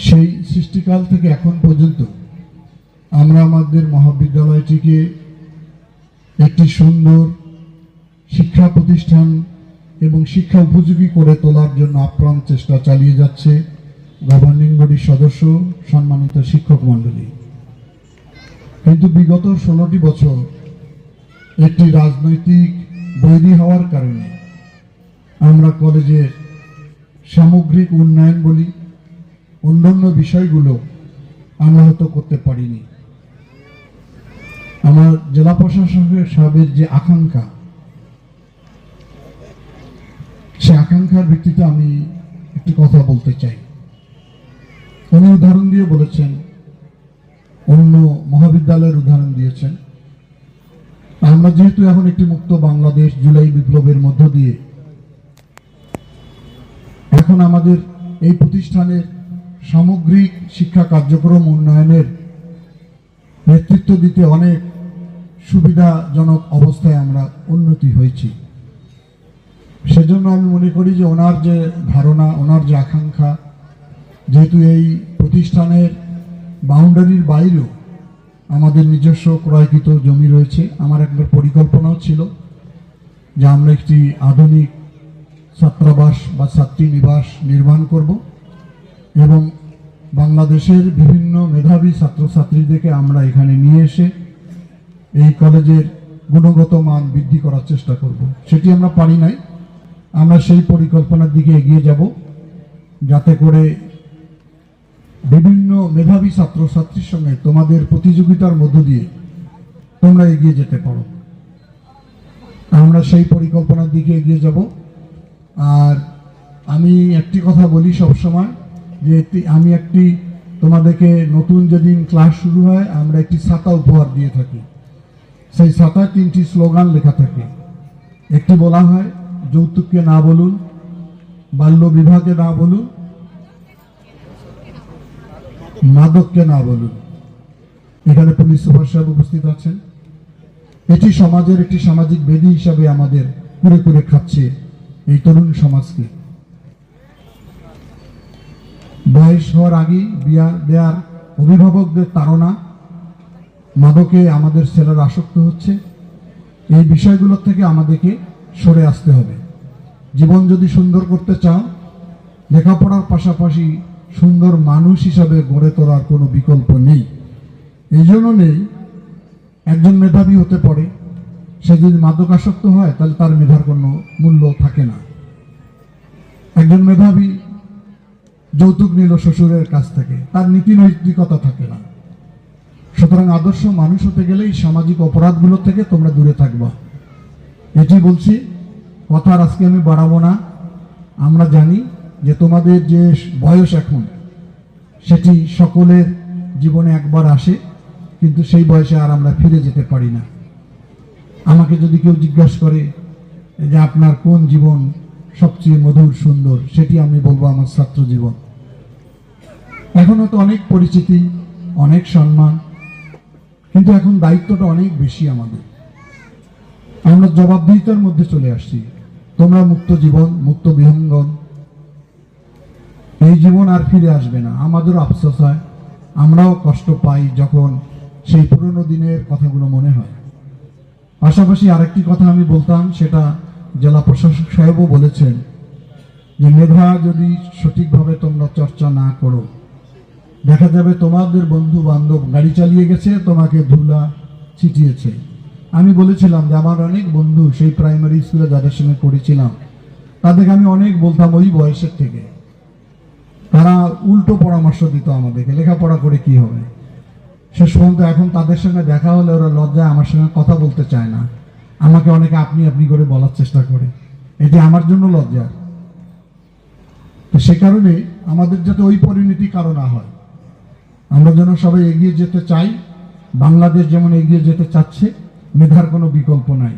সেই সৃষ্টিকাল থেকে এখন পর্যন্ত আমরা আমাদের মহাবিদ্যালয়টিকে একটি সুন্দর শিক্ষা প্রতিষ্ঠান এবং শিক্ষা উপযোগী করে তোলার জন্য আপ্রাণ চেষ্টা চালিয়ে যাচ্ছে গভর্নিং বডির সদস্য সম্মানিত শিক্ষক মণ্ডলী। কিন্তু বিগত ষোলোটি বছর একটি রাজনৈতিক বৈরী হওয়ার কারণে আমরা কলেজের সামগ্রিক উন্নয়ন বলি অন্যান্য বিষয়গুলো আমরা হয়তো করতে পারিনি। আমার জেলা প্রশাসকের সাহেবের যে আকাঙ্ক্ষা, সে আকাঙ্ক্ষার ভিত্তিতে আমি একটি কথা বলতে চাই। উনি উদাহরণ দিয়ে বলেছেন, অন্য মহাবিদ্যালয়ের উদাহরণ দিয়েছেন। আমরা যেহেতু এখন একটি মুক্ত বাংলাদেশ জুলাই বিপ্লবের মধ্য দিয়ে, এখন আমাদের এই প্রতিষ্ঠানের সামগ্রিক শিক্ষা কার্যক্রম উন্নয়নের নেতৃত্ব দিতে অনেক সুবিধাজনক অবস্থায় আমরা উন্নতি হয়েছি। সেজন্য আমি মনে করি যে ওনার যে ধারণা, ওনার যে আকাঙ্ক্ষা, যেহেতু এই প্রতিষ্ঠানের বাউন্ডারির বাইরেও আমাদের নিজস্ব ক্রয়কৃত জমি রয়েছে, আমার একবার পরিকল্পনাও ছিল যে আমরা একটি আধুনিক ছাত্রাবাস বা ছাত্রী নিবাস নির্মাণ করব। এবং বাংলাদেশের বিভিন্ন মেধাবী ছাত্রছাত্রীদেরকে আমরা এখানে নিয়ে এসে এই কলেজের গুণগত মান বৃদ্ধি করার চেষ্টা করব। সেটি আমরা পারি নাই। আমরা সেই পরিকল্পনার দিকে এগিয়ে যাব যাতে করে বিভিন্ন মেধাবী ছাত্রছাত্রীর সঙ্গে তোমাদের প্রতিযোগিতার মধ্য দিয়ে তোমরা এগিয়ে যেতে পারো। আমরা সেই পরিকল্পনার দিকে এগিয়ে যাব। আর আমি একটি কথা বলি সবসময় যে একটি, আমি একটি, তোমাদেরকে নতুন যেদিন ক্লাস শুরু হয়, আমরা একটি ছাতা উপহার দিয়ে থাকি। সেই ছাতায় তিনটি স্লোগান লেখা থাকে। একটি বলা হয়, যৌতুককে না বলুন, বাল্য বিবাহকে না বলুন, মাদককে না বলুন। এখানে পুলিশ সুপার সাহেব উপস্থিত আছেন। এটি সমাজের একটি সামাজিক বেদি হিসাবে আমাদের কুড়ে কুড়ে খাচ্ছে এই তরুণ সমাজকে। বয়স হওয়ার আগেই বিয়া দেওয়ার অভিভাবকদের তাড়না, মাদকে আমাদের ছেলেরা আসক্ত হচ্ছে। এই বিষয়গুলোর থেকে আমাদেরকে সরে আসতে হবে। জীবন যদি সুন্দর করতে চাও, লেখাপড়ার পাশাপাশি সুন্দর মানুষ হিসাবে গড়ে তোলার কোনো বিকল্প নেই। এই জন্য নেই একজন মেধাবী হতে পারে। সে যদি মাদকাসক্ত হয়, তাহলে তার মেধার কোনো মূল্য থাকে না। একজন মেধাবী যৌতুক নিল শ্বশুরের কাছ থেকে। তার নীতি নৈতিকতা থাকে না। সুতরাং আদর্শ মানুষ হতে গেলেই সামাজিক অপরাধগুলো থেকে তোমরা দূরে থাকবা। এটি বলছি, কথা আর আজকে আমি বাড়াবো না। আমরা জানি যে তোমাদের যে বয়স এখন, সেটি সকলের জীবনে একবার আসে, কিন্তু সেই বয়সে আর আমরা ফিরে যেতে পারি না। আমাকে যদি কেউ জিজ্ঞাসা করে যে আপনার কোন জীবন সবচেয়ে মধুর সুন্দর, সেটি আমি বলব আমার ছাত্র জীবন। এখনও তো অনেক পরিচিতি, অনেক সম্মান, কিন্তু এখন দায়িত্বটা অনেক বেশি আমাদের। আমরা জবাবদিহিতার মধ্যে চলে আসছি। তোমরা মুক্ত জীবন, মুক্ত বিহঙ্গন এই জীবন আর ফিরে আসবে না। আমাদেরও আফসোস হয়, আমরাও কষ্ট পাই যখন সেই পুরনো দিনের কথাগুলো মনে হয়। পাশাপাশি আরেকটি কথা আমি বলতাম, সেটা জেলা প্রশাসক সাহেবও বলেছেন যে, মেধা যদি সঠিকভাবে তোমরা চর্চা না করো, দেখা যাবে তোমাদের বন্ধু বান্ধব গাড়ি চালিয়ে গেছে, তোমাকে ধুলা ছিটিয়েছে। আমি বলেছিলাম যে, আমার অনেক বন্ধু সেই প্রাইমারি স্কুলে যাদের সঙ্গে পড়েছিলাম, তাদেরকে আমি অনেক বলতাম ওই বয়সের থেকে। তারা উল্টো পরামর্শ দিত আমাদেরকে, লেখাপড়া করে কি হবে? শেষ পর্যন্ত এখন তাদের সঙ্গে দেখা হলে ওরা লজ্জায় আমার সঙ্গে কথা বলতে চায় না। আমাকে অনেকে আপনি আপনি করে বলার চেষ্টা করে। এটি আমার জন্য লজ্জা। তো সে কারণে আমাদের যাতে ওই পরিণতি কারও না হয়। আমরা যেন সবাই এগিয়ে যেতে চাই। বাংলাদেশ যেমন এগিয়ে যেতে চাচ্ছে, মেধার কোনো বিকল্প নাই।